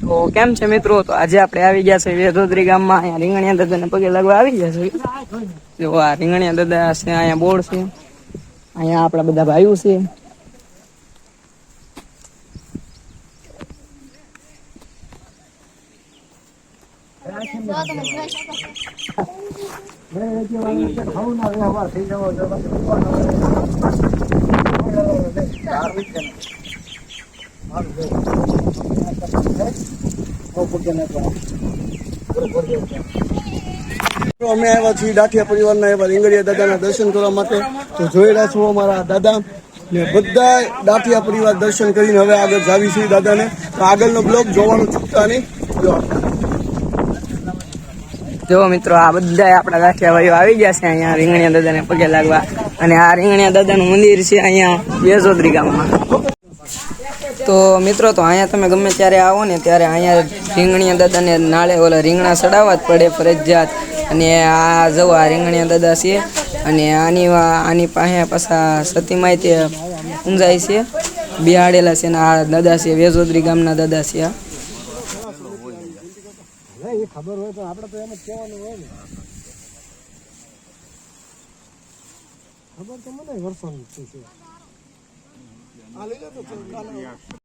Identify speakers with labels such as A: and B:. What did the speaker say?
A: તો કેમ છે મિત્રો? તો આજે આપણે આવી ગયા છે વેધોદરી ગામમાં. અહીંયા રીંગણિયા દાદાને પગે લાગવા આવી ગયા છે. જો આ રીંગણિયા દાદા છે, અહીંયા બોર્ડ છે. અહીંયા આપણા બધા ભાઈઓ છે.
B: તો અમે આવ્યા છીએ દાઠિયા પરિવારના એવા રીંગણીયા દાદાના દર્શન કરવા માટે. તો રહ્યા છો અમારા દાદા ને બધા ડાઠિયા પરિવાર દર્શન કરીને હવે આગળ જાવી છીએ દાદાને. તો આગળનો બ્લોગ જોવાનું ચૂકતા નહીં. જો
A: મિત્રો, આ બધા આપણા ગાંઠિયા ભાઈઓ આવી ગયા છે અહીંયા રીંગણિયા દાદાને પગે લાગવા. અને આ રીંગણિયા દાદાનું મંદિર છે અહીંયા બેઝોદરી ગામમાં. તો મિત્રો, તો અહીંયા તમે ગમે ત્યારે આવો ને, ત્યારે અહીંયા રીંગણિયા દાદાને નાળે ઓલા રીંગણા સડાવવા જ પડે ફરજિયાત. અને આ જવો આ રીંગણિયા દાદા છે. અને આની આની પાસે પાછા સતીમાય તે ઊંઝાય છે. બિહાડેલા છે ને આ દાદા છે વેજોદરી ગામના દાદા છે આ.
B: ખબર હોય તો આપણે તો એમ જ કહેવાનું હોય ને. ખબર તો મને વર્ષોની છે.